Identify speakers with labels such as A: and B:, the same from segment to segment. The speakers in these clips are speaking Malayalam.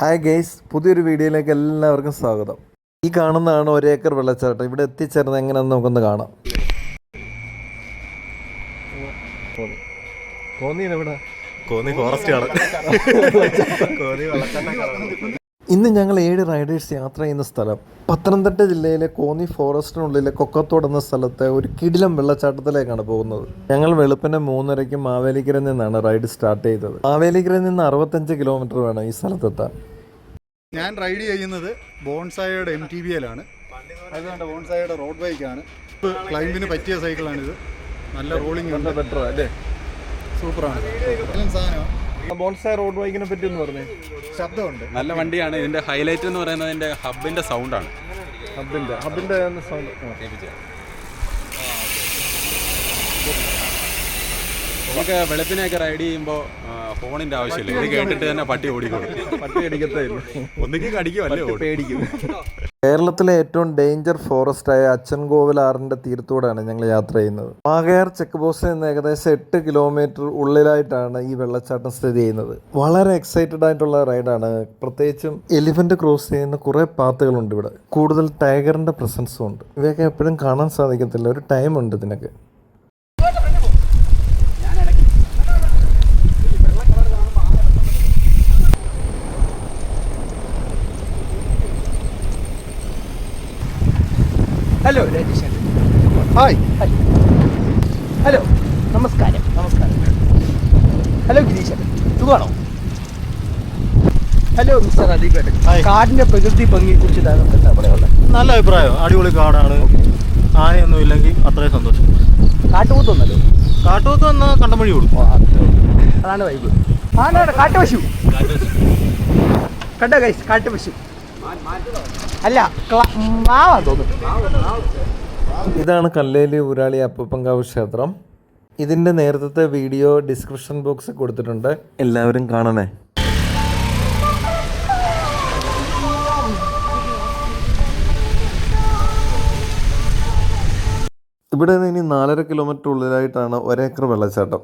A: ഹായ് ഗെയ്സ് പുതിയൊരു വീഡിയോയിലേക്ക് എല്ലാവർക്കും സ്വാഗതം. ഈ കാണുന്നതാണ് ഒരേക്കർ വെള്ളച്ചാട്ടം. ഇവിടെ എത്തിച്ചേർന്നത് എങ്ങനെയാണെന്ന് നമുക്കൊന്ന് കാണാം. കോന്നിയുടെ
B: കോന്നി ഫോറസ്റ്റ് ആണ്. കോന്നി
A: ഇന്ന് ഞങ്ങൾ ഏഴ് റൈഡേഴ്സ് യാത്ര ചെയ്യുന്ന സ്ഥലം. പത്തനംതിട്ട ജില്ലയിലെ കോന്നി ഫോറസ്റ്റിനുള്ളിലെ കൊക്കത്തോട് എന്ന സ്ഥലത്തെ ഒരു കിടിലം വെള്ളച്ചാട്ടത്തിലേക്കാണ് പോകുന്നത്. ഞങ്ങൾ വെളുപ്പിന് മൂന്നരയ്ക്ക് മാവേലിക്കരയിൽ നിന്നാണ് റൈഡ് സ്റ്റാർട്ട് ചെയ്തത്. മാവേലിക്കരയിൽ നിന്ന് അറുപത്തഞ്ച് കിലോമീറ്റർ വേണം ഈ സ്ഥലത്തെത്താൻ.
C: ഞാൻ റൈഡ് ചെയ്യുന്നത് ബോൺസായയുടെ എം ടി ബി എല്ലാണ് അതുകൊണ്ട് ബോൺസായയുടെ റോഡ് ബൈക്കാണ് ക്ലൈമ്പിന് പറ്റിയ സൈക്കിളാണിത്. നല്ല റോളിംഗ് ഉണ്ട്.
A: ബെറ്റർ അല്ലേ?
C: സൂപ്പറാണ്.
A: ബോൺസായ റോഡ് ബൈക്കിനെ പറ്റി ഒന്ന് പറഞ്ഞേ.
C: ശബ്ദമുണ്ട്.
D: നല്ല വണ്ടിയാണ്. ഇതിന്റെ ഹൈലൈറ്റ് എന്ന് പറയുന്നത് ഇതിന്റെ ഹബിന്റെ സൗണ്ടാണ്
A: ഹബിന്റെ ഹബിന്റെ സൗണ്ട്
D: നമുക്ക് വെളുപ്പിനെയൊക്കെ റൈഡ് ചെയ്യുമ്പോൾ ഫോണിന്റെ ആവശ്യമില്ല. ഇത് കേട്ടിട്ട് തന്നെ പട്ടി ഓടിക്കോളും.
A: പട്ടി അടിക്കത്തേ
D: ഒന്നിക്കും കടിക്കുമല്ലേ ഓടും.
A: പേടിക്കും. കേരളത്തിലെ ഏറ്റവും ഡേഞ്ചർ ഫോറസ്റ്റ് ആയ അച്ചൻകോവിലാറിന്റെ തീരത്തൂടെയാണ് ഞങ്ങൾ യാത്ര ചെയ്യുന്നത്. മാകയാർ ചെക്ക് പോസ്റ്റിൽ നിന്ന് ഏകദേശം എട്ട് കിലോമീറ്റർ ഉള്ളിലായിട്ടാണ് ഈ വെള്ളച്ചാട്ടം സ്ഥിതി ചെയ്യുന്നത്. വളരെ എക്സൈറ്റഡ് ആയിട്ടുള്ള റൈഡാണ് പ്രത്യേകിച്ചും എലിഫന്റ് ക്രോസ് ചെയ്യുന്ന കുറെ പാത്തുകളുണ്ട് ഇവിടെ. കൂടുതൽ ടൈഗറിന്റെ പ്രസൻസും ഉണ്ട്. ഇവയൊക്കെ എപ്പോഴും കാണാൻ സാധിക്കത്തില്ല. ഒരു ടൈം ഉണ്ട് ഇതിനൊക്കെ.
E: ഹലോ രാജേഷ്
C: ഹായ്
E: ഹലോ നമസ്കാരം നമസ്കാരം ഹലോ ഗിരീശൻ സുഖമാണോ ഹലോ മിസ്റ്റർ അദീപേട്ടൻ
C: ഹായ്.
E: കാടിന്റെ പ്രകൃതി ഭംഗിയെ കുറിച്ച് താങ്കൾക്ക് എന്താ പറയാനുള്ളത്
C: നല്ല അഭിപ്രായം. അടിപൊളി കാടാണ്. ആനയൊന്നും ഇല്ലെങ്കിൽ അത്രയും സന്തോഷം.
E: കാട്ടുകൂത്തൊന്നല്ലോ?
C: കാട്ടുപോത്ത് വന്നാൽ കണ്ടമഴി കൊടുക്കും
E: അതാണ് വൈബ് ആന കാട്ടുപശു. കണ്ടോ കൈസ് കാട്ടുപശു. അല്ല തോന്നുന്നു.
A: ഇതാണ് കല്ലേലി ഊരാളി അപ്പപ്പങ്കാവ് ക്ഷേത്രം. ഇതിന്റെ നേരത്തെ വീഡിയോ ഡിസ്ക്രിപ്ഷൻ ബോക്സിൽ കൊടുത്തിട്ടുണ്ട്. എല്ലാവരും കാണണേ. ഇവിടെ നിന്ന് ഇനി നാലര കിലോമീറ്റർ ഉള്ളിലായിട്ടാണ് ഒരേക്കർ വെള്ളച്ചാട്ടം.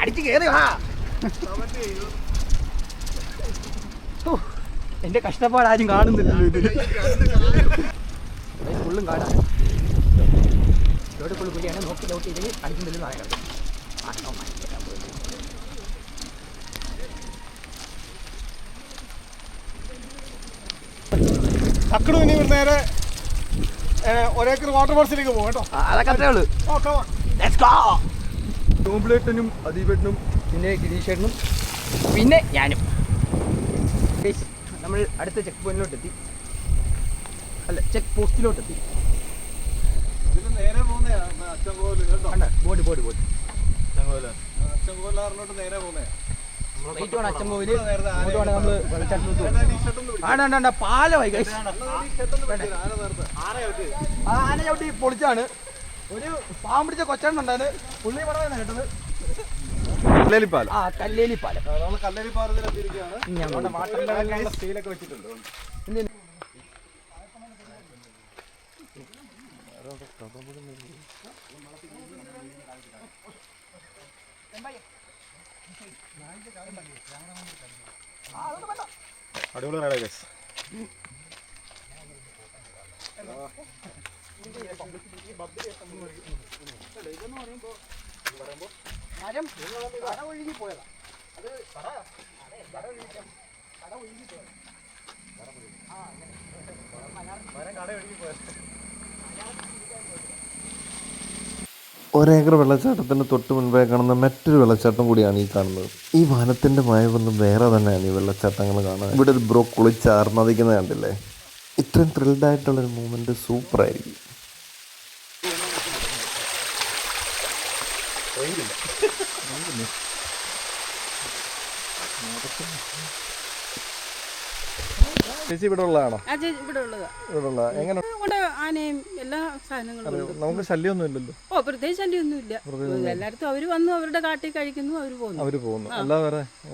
E: അടിച്ചു കയറി വാ. എന്റെ കഷ്ടപ്പാട് ആരും കാണുന്നില്ലല്ലോ ഇതിൽ ഫുള്ളും കാണാൻ ഇവിടെ ഫുള്ള് പുലിയാണ് നോക്കി നോക്കി അടിക്കുന്നില്ലെന്ന് പോയി.
C: അക്കടും ഇനി ഇവിടെ നേരെ ഒരേക്കർ വാട്ടർ ഫോൾസിലേക്ക് പോകും കേട്ടോ.
E: അതൊക്കെ അത്രേ ഉള്ളൂ.
C: Okay
E: Let's go! ടോംപ്ലേട്ടനും അദീപേട്ടനും പിന്നെ ഗിരീഷേട്ടനും പിന്നെ ഞാനും. നമ്മൾ അടുത്ത ചെക്ക് പോയിന്റിലോട്ട് എത്തി അല്ല ചെക്ക് പോസ്റ്റിലോട്ട് എത്തി ബോർഡ് പാലമായി ആന ചവിട്ടി പൊളിച്ചാണ്. ഒരു പാവം പിടിച്ച കൊച്ചാണ്ടുണ്ടായത് പുള്ളി പടമാണ് കേട്ടത്.
A: കല്ലേലിപ്പാലം.
E: ആ
C: നമ്മൾ വാട്ടർ സ്റ്റീലൊക്കെ വെച്ചിട്ടുണ്ട്? അടിപൊളി റൈഡാ ഗൈസ്
E: മരം കട ഒഴുകി പോയതാ
A: ഒരേക്കർ വെള്ളച്ചാട്ടത്തിന് തൊട്ട് മുൻപേ കാണുന്ന മറ്റൊരു വെള്ളച്ചാട്ടം കൂടിയാണ് ഈ കാണുന്നത്. ഈ വനത്തിന്റെ മയവൊന്നും വേറെ തന്നെയാണ് ഈ വെള്ളച്ചാട്ടങ്ങൾ കാണാൻ. ഇവിടെ ഒരു ബ്രോ കുളിച്ചാർന്നതിക്കുന്നത് കണ്ടില്ലേ? ഇത്രയും ത്രിൽഡ് ആയിട്ടുള്ള ഒരു ചേച്ചി ഇവിടെ ഉള്ളതാണോ?
F: ഇവിടെ
A: ഉള്ള എങ്ങനെ?
F: ആനയും എല്ലാ സാധനങ്ങളും
A: നമുക്ക് ശല്യമൊന്നും ഇല്ലല്ലോ
F: ഓ പ്രത്യേകിച്ച് ശല്യമൊന്നുമില്ല എല്ലായിടത്തും അവർ വന്നു അവരുടെ കാട്ടിൽ കഴിക്കുന്നു അവർ പോകുന്നു.
A: അവർ പോകുന്നു.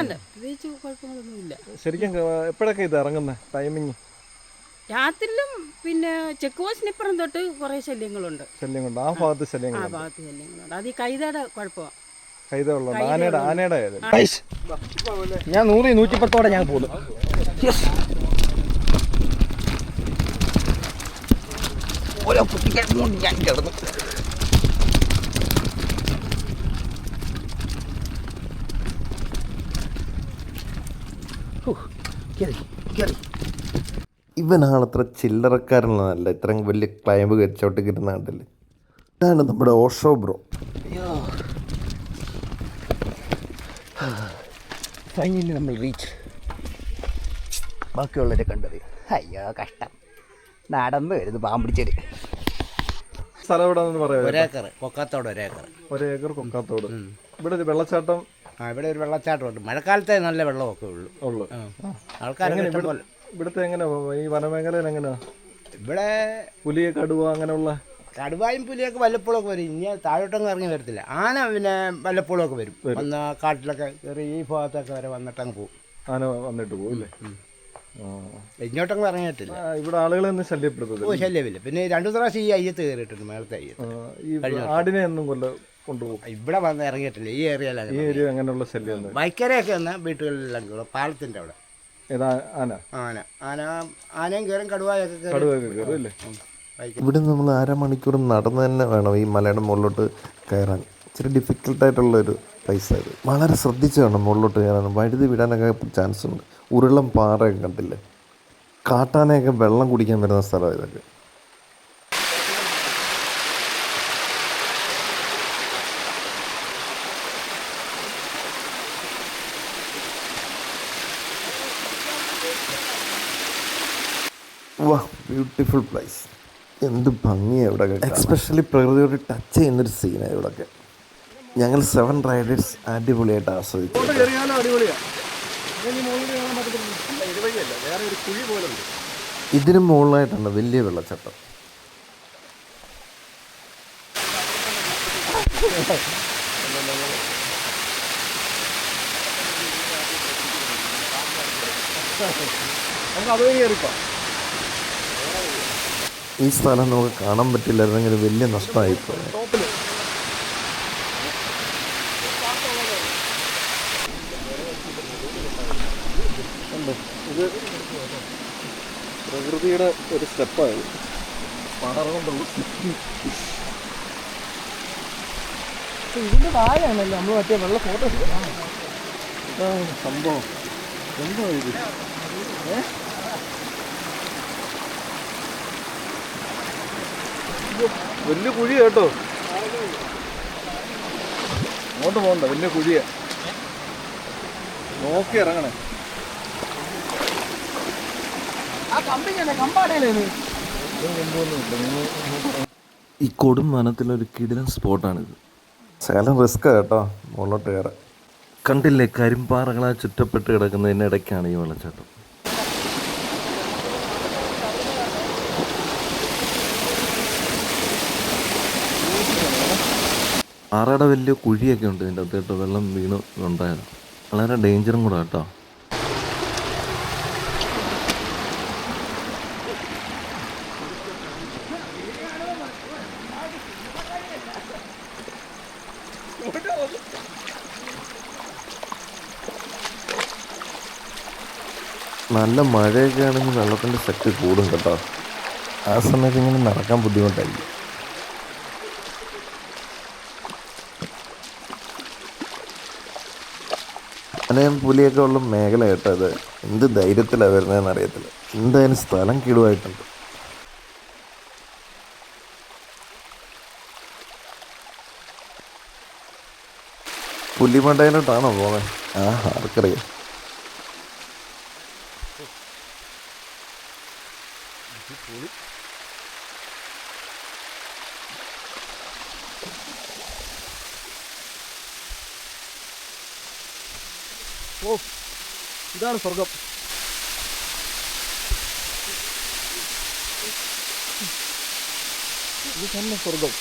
F: അല്ല പ്രത്യേകിച്ച് കുഴപ്പങ്ങളൊന്നുമില്ല.
A: ശരിക്കും എപ്പോഴൊക്കെ ഇത് ഇറങ്ങുന്നത് ടൈമിങ്
F: രാത്രിയിലും പിന്നെ ചെക്ക് പോസ്റ്റിനിപ്പുറം തൊട്ട് കുറേ ശല്യങ്ങളുണ്ട്.
A: ശല്യങ്ങളുണ്ട്. ആ ഭാഗത്ത്
F: ആ
A: ശല്യങ്ങളുണ്ട്
F: ഭാഗത്ത് ശല്യങ്ങളുണ്ട്. അത് ഈ കൈതയുടെ കുഴപ്പമാണ്
A: കൈതകളുണ്ട് ആനയുടെ ആനയുടെ ആയത്
E: ഞാൻ നൂറ് നൂറ്റിപ്പത്തോടെ ഞാൻ പോകുന്നു ഓരോ കുട്ടിക്കാൻ ഞാൻ കിടന്നു.
A: ഇവനാണത്ര ചില്ലറക്കാരനല്ല. ഇത്രയും വലിയ ക്ലൈമ്പ് കച്ചോട്ട് കിട്ടുന്ന കണ്ടല്ലേ ഇതാണ് നമ്മുടെ ഓഷോ ബ്രോ.
E: ഫൈനലി നമ്മൾ റീച്ച് ബാക്കിയുള്ളവരെ കണ്ടത്. അയ്യോ കഷ്ടം. നടന്നു വരുന്നു പാമ്പിടിച്ചത്
A: സ്ഥലം എവിടെ നിന്ന് പറയാം
G: ഒരേക്കർ പൊക്കത്തോട് ഒരേക്കർ
A: ഒരു ഏക്കർ കൊക്കാത്തോട് ഇവിടെ ഒരു വെള്ളച്ചാട്ടം.
G: ആ ഇവിടെ ഒരു വെള്ളച്ചാട്ടമുണ്ട്. മഴക്കാലത്തെ നല്ല വെള്ളമൊക്കെ ഉള്ളൂ.
A: ഉള്ളു.
G: ആൾക്കാരെ പോലെ
A: ഇവിടുത്തെ എങ്ങനെ ഈ വനമേഖലയിൽ എങ്ങനെയാ?
G: ഇവിടെ
A: പുലിയ കടുവ അങ്ങനെയുള്ള?
G: കടുവായും പുലിയൊക്കെ വല്ലപ്പോഴൊക്കെ വരും. ഇനി താഴോട്ടൊന്നും ഇറങ്ങി വരത്തില്ല. ആന പിന്നെ വല്ലപ്പോഴൊക്കെ വരും. വന്ന കാട്ടിലൊക്കെ കയറി ഈ ഭാഗത്തൊക്കെ വരെ വന്നിട്ടങ്ങ് പോകും
A: ആന വന്നിട്ട് പോകില്ലേ
G: ഇങ്ങോട്ടങ്ങ് ഇറങ്ങിയിട്ടില്ല
A: ആ, ഇവിടെ ആളുകളൊന്നും ശല്യപ്പെടുത്തത്
G: ഓ ശല്യമില്ല. പിന്നെ രണ്ടു പ്രാവശ്യം ഈ അയ്യത്ത് കയറിയിട്ടുണ്ട് മേളത്തെ അയ്യത്ത്.
A: ആടിനെ ഒന്നും കൊല്ല കൊണ്ടുപോകും.
G: ഇവിടെ വന്ന് ഇറങ്ങിയിട്ടില്ല. ഈ ഏരിയയിലാണ്
A: ഈ ഏരിയ അങ്ങനെയുള്ള ശല്യം ഒന്നും
G: ബൈക്കരെയൊക്കെ വന്ന വീട്ടുകളിലെല്ലാം പാലത്തിന്റെ പാലത്തിന്റെ അവിടെ.
A: ഏതാ ആന?
G: ആന. ആന ആനയും കയറും കടുവായൊക്കെ കയറും
A: കടുവയൊക്കെ കയറും അല്ലേ?
G: ബൈക്ക്
A: ഇവിടെ നമ്മൾ അരമണിക്കൂർ നടന്ന് തന്നെ വേണം ഈ മലയുടെ മുകളിലോട്ട് കയറാൻ. ഇച്ചിരി ഡിഫിക്കൽട്ടായിട്ടുള്ളൊരു പൈസ ഇത്. വളരെ ശ്രദ്ധിച്ച് വേണം മുകളിലോട്ട് കയറാൻ. വഴുതി വിടാനൊക്കെ ചാൻസ് ഉണ്ട്. ഉരുളം പാറയൊക്കെ കണ്ടില്ലേ? കാട്ടാനയൊക്കെ വെള്ളം കുടിക്കാൻ വരുന്ന സ്ഥലമാണ് ഇതൊക്കെ. വാ ബ്യൂട്ടിഫുൾ പ്ലേസ് എന്ത് ഭംഗിയാണ് ഇവിടെ എക്സ്പെഷ്യലി പ്രകൃതിയോട് ടച്ച് ചെയ്യുന്നൊരു സീനാണ് ഇവിടെയൊക്കെ ഞങ്ങൾ സെവൻ റൈഡേഴ്സ് അടിപൊളിയായിട്ട് ആസ്വദിച്ചു. ഇതിന് മുകളിലായിട്ടാണ് വലിയ വെള്ളച്ചാട്ടം. ഈ സ്ഥലം നമുക്ക് കാണാൻ പറ്റില്ലായിരുന്നെങ്കിൽ വലിയ നഷ്ടമായിപ്പോയി ഇത് പ്രകൃതിയുടെ ഒരു സ്റ്റെപ്പാണ്. പാറ കൊണ്ടുള്ള
E: ഇതിന്റെ താഴെയാണല്ലോ നമ്മൾ മറ്റേ വെള്ള ഫോട്ടോ
A: സംഭവം. എന്തോ ഇത്? ഇത് വലിയ കുഴി കേട്ടോ. അങ്ങോട്ട് പോകണ്ട വലിയ കുഴിയാ. നോക്കി ഇറങ്ങണേ. ഈ കൊടും വനത്തിലൊരു കിടിലൻ സ്പോട്ടാണിത്. ശകലം റിസ്ക് കേട്ടോ മുകളിലോട്ട് കയറാൻ. കണ്ടില്ലേ കരിമ്പാറകളാൽ ചുറ്റപ്പെട്ട് കിടക്കുന്നതിനിടയ്ക്കാണ് ഈ വെള്ളച്ചാട്ടം. പാറയുടെ വലിയ കുഴിയൊക്കെ ഉണ്ട് ഇതിന്റെ അകത്ത് കേട്ടോ വെള്ളം വീണ് ഉണ്ടായത്. വളരെ ഡേഞ്ചറും കൂടെ കേട്ടോ. നല്ല മഴയൊക്കെ ആണെങ്കിൽ വെള്ളത്തിന്റെ ശക്തി കൂടും കേട്ടോ. ആ സമയത്ത് ഇങ്ങനെ നടക്കാൻ ബുദ്ധിമുട്ടായിരിക്കും. അനയും പുലിയൊക്കെ ഉള്ള മേഖല കേട്ടോ അത് എന്ത് ധൈര്യത്തിലാണ് വരുന്നതെന്ന് അറിയത്തില്ല. എന്തായാലും സ്ഥലം കിടുവായിട്ടുണ്ട് പുലിമണ്ടയിലോട്ടാണോ പോകുന്നത് ആ ആർക്കറിയാം
E: ഇതാണ് സ്വർഗം.
A: ഇത് തന്നെ സ്വർഗം.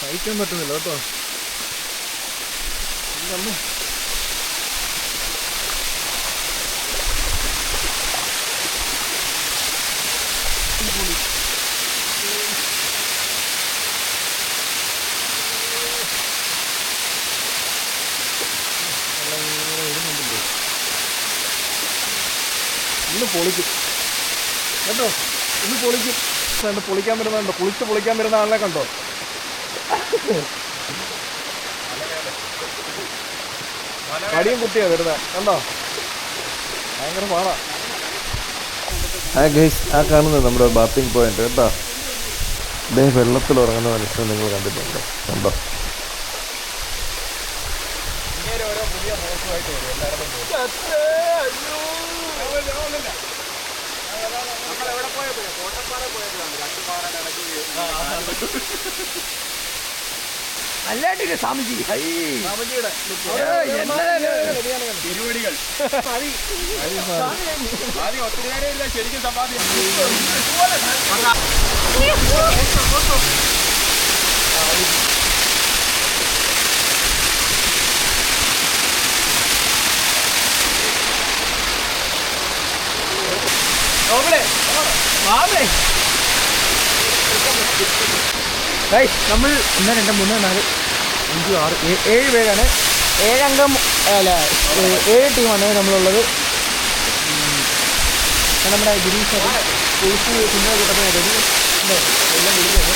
A: സഹിക്കാൻ പറ്റുന്നില്ല കേട്ടോ.
B: ഇന്ന് പൊളിക്കും. കേട്ടോ ഇന്ന് പൊളിക്കും. കണ്ടോ പൊളിക്കാൻ വരുന്ന കണ്ടോ? കുളിച്ച് പൊളിക്കാൻ വരുന്ന ആളെ കണ്ടോ? കടിയും കുട്ടിയാ വരുന്നത് കണ്ടോ? ഭയങ്കര പാടാ. ആ ഗൈസ് ആ കാണുന്നത് നമ്മുടെ ബാത്തിങ് പോയിന്റ് കേട്ടോ? ഇതേ വെള്ളത്തിൽ ഉറങ്ങുന്ന മനുഷ്യനെ നിങ്ങൾ കണ്ടിട്ടുണ്ട്. കണ്ടോ?
E: അല്ലാണ്ടില്ല സ്വാമിജി. ഹൈ. ഏയ്, എന്നാ ഇത്?
D: ആദ്യം ഒത്തിരി നേരം ഇല്ല ശരിക്കും സമ്പാദ്യം
E: നോക്കണേ. മാമേ. നമ്മൾ ഒന്ന് രണ്ട് മൂന്ന് നാല് അഞ്ച് ആറ് ഏഴ് പേരാണ്. ഏഴംഗം അല്ല ഏഴ് ടീമാണ് നമ്മളുള്ളത്. നമ്മുടെ ഗിരീഷ് പോലീസ് പിന്നെ കൂട്ടത്തിനായിട്ട് എല്ലാം വിളിക്കുന്നത്